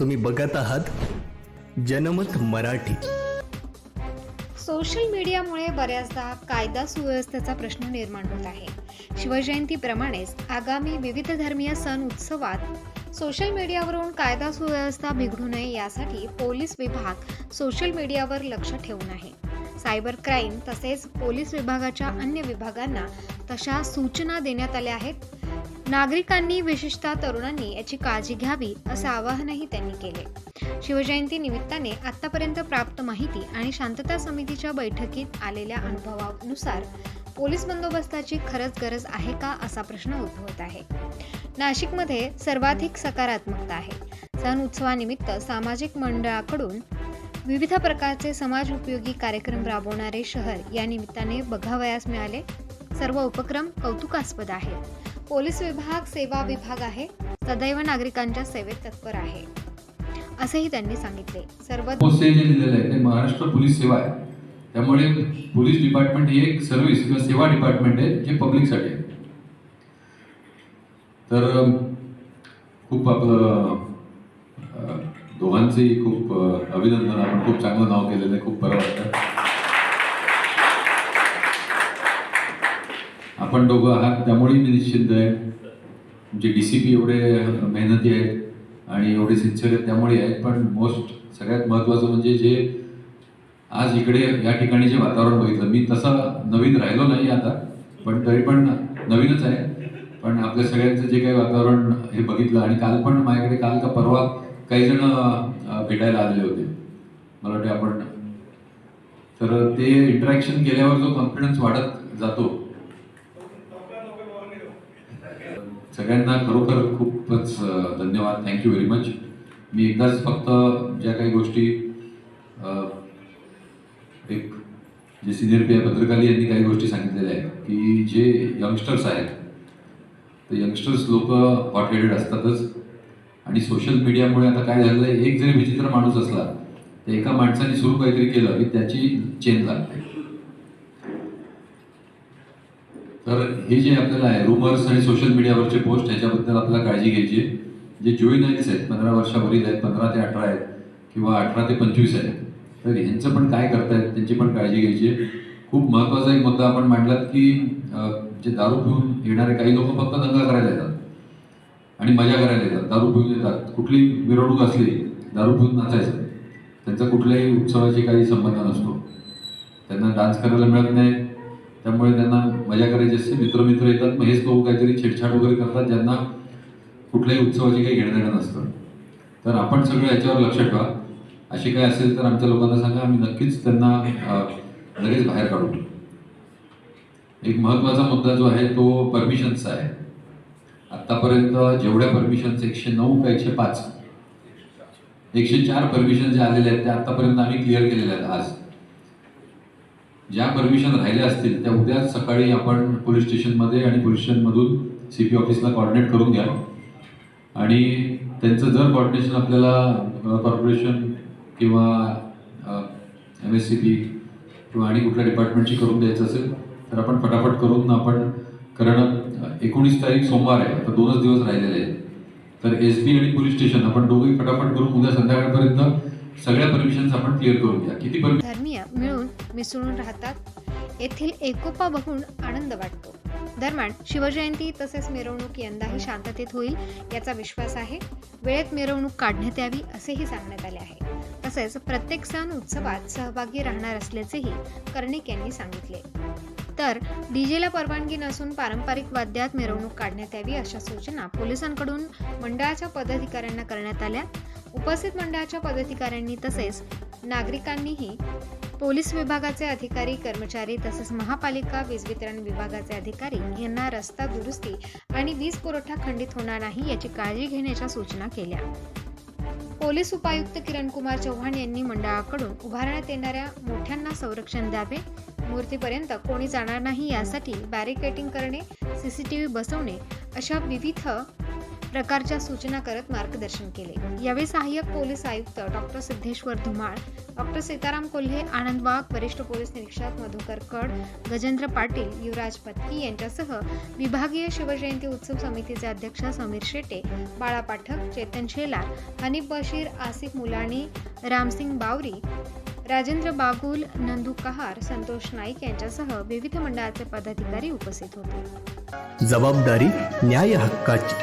तुम्ही बघत आहात जनमत मराठी. सोशल मीडियामुळे बऱ्याचदा कायदा सुव्यवस्थेचा प्रश्न निर्माण होत आहे. शिवजयंतीप्रमाणेच आगामी विविध धर्मीय सण उत्सवात सोशल मीडियावरून कायदा सुव्यवस्था बिघडू नये यासाठी पोलीस विभाग सोशल मीडियावर लक्ष ठेवून आहे. सायबर क्राईम तसेच पोलीस विभागाच्या अन्य विभागांना तशा सूचना देण्यात आल्या आहेत. नागरिकांनी विशेषतः तरुणांनी याची काळजी घ्यावी असं आवाहनही त्यांनी केले. शिवजयंती निमित्ताने आतापर्यंत प्राप्त माहिती आणि शांतता समितीच्या बैठकीत आलेल्या अनुभवानुसार पोलीस बंदोबस्ताची खरंच गरज आहे का असा प्रश्न उद्भवत आहे. नाशिकमध्ये सर्वाधिक सकारात्मकता आहे. सण उत्सवानिमित्त सामाजिक मंडळाकडून विविध प्रकारचे समाज उपयोगी कार्यक्रम राबवणारे शहर या निमित्ताने बघावयास मिळाले. सर्व उपक्रम कौतुकास्पद आहेत. पोलीस विभाग सेवा विभाग आहे. सदैव नागरिकांच्या सेवेत तत्पर आहे. असेही त्यांनी सांगितले. सर्व दिलेलं आहे ते महाराष्ट्र पोलीस सेवा आहे. त्यामुळे पोलीस डिपार्टमेंट ही एक सर्व्हिस किंवा सेवा डिपार्टमेंट आहे जे पब्लिकसाठी आहे. तर खूप आपलं दोघांचेही खूप अभिनंदन. आपण खूप चांगलं नाव केलेलं आहे खूप बरं वाटतं आपण दोघं आहात त्यामुळे मी निश्चिंत आहे. जे डी सी पी एवढे मेहनती आहेत आणि एवढे सिन्सिअर आहेत त्यामुळे आहेत पण मोस्ट सगळ्यात महत्त्वाचं म्हणजे जे आज इकडे या ठिकाणी जे वातावरण बघितलं मी तसा नवीन राहिलो नाही आता पण तरी पण नवीनच आहे. पण आपल्या सगळ्यांचं जे काही वातावरण हे बघितलं आणि काल पण माझ्याकडे काल का परवा काही जण भेटायला आलेले होते. मला वाटते आपण तर ते इंटरॅक्शन केल्यावर जो कॉन्फिडन्स वाढत जातो सगळ्यांना खरोखर खूपच धन्यवाद. थँक्यू व्हेरी मच मी एकदाच फक्त ज्या काही गोष्टी एक जे सिनियर पी पत्रकारी यांनी काही गोष्टी सांगितलेल्या आहेत की जे यंगस्टर्स आहेत ते यंगस्टर्स लोक हॉट हेडेड असतातच. आणि सोशल मीडियामुळे आता काय झालेलं आहे एक जरी विचित्र माणूस असला तर एका माणसाने सुरू काहीतरी केलं की त्याची चेन लागते. तर हे जे आपल्याला आहे रुमर्स आणि सोशल मीडियावरचे पोस्ट ह्याच्याबद्दल आपल्याला काळजी घ्यायची आहे. जे जुईनाईल्स आहेत पंधरा वर्षावरील आहेत पंधरा ते अठरा आहेत किंवा अठरा ते पंचवीस आहेत. तर ह्यांचं पण काय करतायत त्यांची पण काळजी घ्यायची आहे. खूप महत्त्वाचा एक मुद्दा आपण मांडलात की जे दारू पिऊन येणारे काही लोक फक्त दंगा करायला येतात. आणि मजा करायला येतात. दारू पिऊन येतात. कुठली मिरवणूक असली दारू पिऊन नाचायचं. त्यांचा कुठल्याही उत्सवाशी काही संबंध नसतो. त्यांना डान्स करायला मिळत नाही. त्यामुळे त्यांना मजा करायची असते. मित्र मित्र येतात. मग हेच लोक काहीतरी छेडछाड वगैरे करतात ज्यांना कुठल्याही उत्सवाची काही घेणं देणं नसतं. तर आपण सगळं याच्यावर लक्ष ठेवा. अशी काही असेल तर आमच्या लोकांना सांगा. आम्ही नक्कीच त्यांना लगेच बाहेर काढू. एक महत्त्वाचा मुद्दा जो आहे तो परमिशनचा आहे. आत्तापर्यंत जेवढ्या परमिशन्स एकशे नऊ का एकशे पाच? एकशे चार परमिशन जे आलेले आहेत ते आत्तापर्यंत आम्ही क्लिअर केलेल्या आहेत आज. ज्या परमिशन राहिल्या असतील त्या उद्या सकाळी आपण पोलीस स्टेशनमध्ये आणि पोलीस स्टेशनमधून सी पी ऑफिसला कॉर्डिनेट करून घ्या. आणि त्यांचं जर कॉर्डिनेशन आपल्याला कॉर्पोरेशन किंवा एम एस सी पी किंवा आणि कुठल्या डिपार्टमेंटची करून द्यायचं असेल तर आपण फटाफट करून आपण कारण एकोणीस तारीख सोमवार आहे आता दोनच दिवस राहिलेले आहेत. तर एस बी आणि पोलीस स्टेशन आपण दोघंही फटाफट करून उद्या संध्याकाळपर्यंत सगळ्या परमिशन्स आपण क्लिअर करून घ्या. किती परमिशन धर्मीय मिळून मिसळून राहतात येथील एकोपा बघून आनंद वाटतो. दरम्यान शिवजयंती तसेच मिरवणूक यंदाही शांततेत होईल याचा विश्वास आहे. वेळेत मिरवणूक काढण्यात यावी असेही सांगण्यात आले आहे. तसेच प्रत्येक सण उत्सवात सहभागी राहणार असल्याचेही कर्णिक यांनी सांगितले. तर डीजेला परवानगी नसून पारंपरिक वाद्यात मिरवणूक काढण्यात यावी अशा सूचना पोलिसांकडून मंडळाच्या पदाधिकाऱ्यांना करण्यात आल्या. उपस्थित मंडळाच्या पदाधिकाऱ्यांनी तसेच नागरिकांनीही पोलीस विभागाचे अधिकारी कर्मचारी तसेच महापालिका वीज वितरण विभागाचे अधिकारी यांना रस्ता दुरुस्ती आणि वीज पुरवठा खंडित होणार नाही याची काळजी घेण्याच्या सूचना केल्या. पोलीस उपायुक्त किरण कुमार चव्हाण यांनी मंडळाकडून उभारण्यात येणाऱ्या मोठ्यांना संरक्षण द्यावे मूर्तीपर्यंत कोणी जाणार नाही यासाठी बॅरिकेटिंग करणे सीसीटीव्ही बसवणे अशा विविध प्रकारच्या सूचना करत मार्गदर्शन केले. यावेळी सहाय्यक पोलीस आयुक्त डॉक्टर सिद्धेश्वर धुमाळ डॉक्टर सीताराम कोल्हे आनंद वाघ वरिष्ठ पोलीस निरीक्षक मधुकर कड गजेंद्र पाटील युवराज पत्की यांच्यासह विभागीय शिवजयंती उत्सव समितीचे अध्यक्ष समीर शेटे बाळा पाठक चेतन शेलार हनीफ बशीर आसिफ मुलाणी रामसिंग बावरी राजेंद्र बागुल नंदू कहार संतोष नाईक यांच्यासह विविध मंडळाचे पदाधिकारी उपस्थित होते. जबाबदारी न्याय हक्काची.